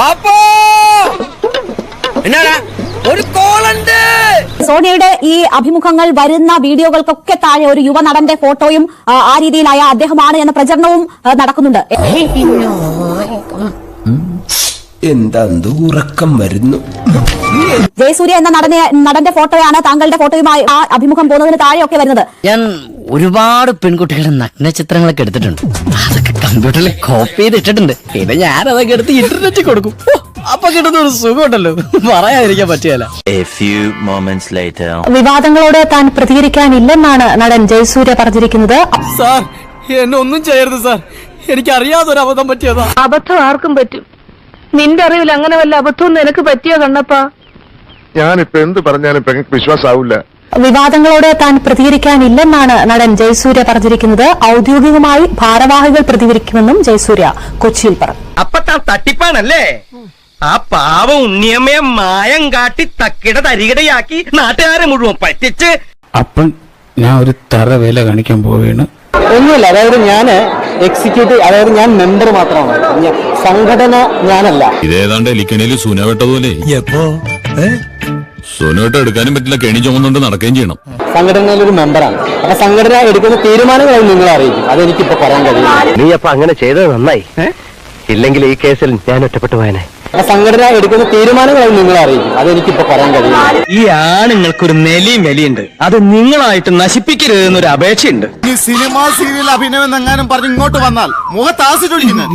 പാപ്പോ! എന്നാടാ? ഒരു കോളുണ്ട്! സോണിയയുടെ ഈ അഭിമുഖങ്ങൾ വരുന്ന വീഡിയോകൾക്കൊക്കെ താഴെ ഒരു യുവ നടന്റെ ഫോട്ടോയും ആ, ആ രീതിയിലായ അദ്ദേഹമാണ് എന്ന പ്രചരണവും ആ, നടക്കുന്നുണ്ട്. എന്താ ഉറക്കം വരുന്നു? ജയസൂര്യ എന്ന നടനെ നടന്റെ ഫോട്ടോയാണ് താങ്കളുടെ ഫോട്ടോയുമായി ആ അഭിമുഖം പോകുന്നതിന് താഴെയൊക്കെ വരുന്നത്. ഞാൻ ഒരുപാട് പെൺകുട്ടികളുടെ നഗ്നചിത്രങ്ങളൊക്കെ എടുത്തിട്ടുണ്ട്. കമ്പ്യൂട്ടറിൽ കോപ്പി ചെയ്ത് ഇട്ടിട്ടുണ്ട്. പിന്നെ ഞാൻ അതൊക്കെ എടുത്ത് ഇന്റർനെറ്റ് കൊടുക്കും. ഓ, അപ്പൊ കിട്ടുന്ന ഒരു സുഖമുണ്ടല്ലോ. പറയാതിരിക്കാൻ പറ്റിയല്ല A few moments later. വിവാദങ്ങളോട് താൻ പ്രതികരിക്കാനില്ലെന്നാണ് നടൻ ജയസൂര്യ പറഞ്ഞിരിക്കുന്നത്. സാർ എന്നെ ഒന്നും ചെയ്യരുത് സാർ. എനിക്ക് അറിയാതെ ഒരു അബദ്ധം പറ്റിയതാ. അബദ്ധം ആർക്കും പറ്റും. നിന്റെ അറിവിൽ അങ്ങനെ വല്ല അബദ്ധവും നിനക്ക് പറ്റിയോ കണ്ണപ്പാ? ഞാനിപ്പോ എന്ത് പറഞ്ഞാലും പെങ്ങൾക്ക് വിശ്വാസാവൂല. വിവാദങ്ങളോട് താൻ പ്രതികരിക്കാനില്ലെന്നാണ് നടൻ ജയസൂര്യ പറഞ്ഞിരിക്കുന്നത്. ഔദ്യോഗികമായി ഭാരവാഹികൾ പ്രതികരിക്കുമെന്നും ജയസൂര്യ കൊച്ചിയിൽ പറഞ്ഞു. അപ്പൊ താൻ തട്ടിപ്പാണല്ലേ? ആ പാവ ഉണ്ണിയമ്മയെ മായം കാട്ടി തക്കിട തരികിടയാക്കി നാട്ടുകാരെ മുഴുവൻ പറ്റിച്ച്. അപ്പം ഞാൻ ഒരു തറ വില കാണിക്കാൻ പോവുകയാണ്. ഒന്നുമില്ല അതായത് ഞാൻ എക്സിക്യൂട്ടീവ് അതായത് ഞാൻ മെമ്പർ മാത്രമാണ്. സംഘടന ഞാനല്ല. ഇതേതാണ്ട് എലിക്കണിയിൽ സുന വെട്ടതുപോലെ. എപ്പോ? സുനവെട്ടം എടുക്കാനും പറ്റില്ല കെണി ചുമന്നുകൊണ്ട് നടക്കുകയും ചെയ്യണം. സംഘടനയിൽ ഒരു മെമ്പറാണ്. അപ്പൊ സംഘടന എടുക്കുന്ന തീരുമാനങ്ങൾ നിങ്ങളെ അറിയിക്കും. അതെനിക്കിപ്പോ പറയാൻ കഴിയും നീ അപ്പൊ അങ്ങനെ ചെയ്തത് നന്നായി. ഇല്ലെങ്കിൽ ഈ കേസിൽ ഞാൻ ഒറ്റപ്പെട്ടു പോയനെ. അപ്പൊ സംഘടന എടുക്കുന്ന തീരുമാനങ്ങൾ നിങ്ങളെ അറിയിക്കും. അതെനിക്കിപ്പോ പറയാൻ കഴിയും ഈ ആണുങ്ങൾക്കൊരു നെലിയും വെലിയുണ്ട് അത് നിങ്ങളായിട്ട് നശിപ്പിക്കരുത് എന്നൊരു അപേക്ഷയുണ്ട്. ഈ സിനിമ സീരിയൽ അഭിനയം എന്നെങ്ങാനും പറഞ്ഞ് ഇങ്ങോട്ട് വന്നാൽ മുഖത്ത് ആസിഡ് ഒഴിക്കുന്നത്.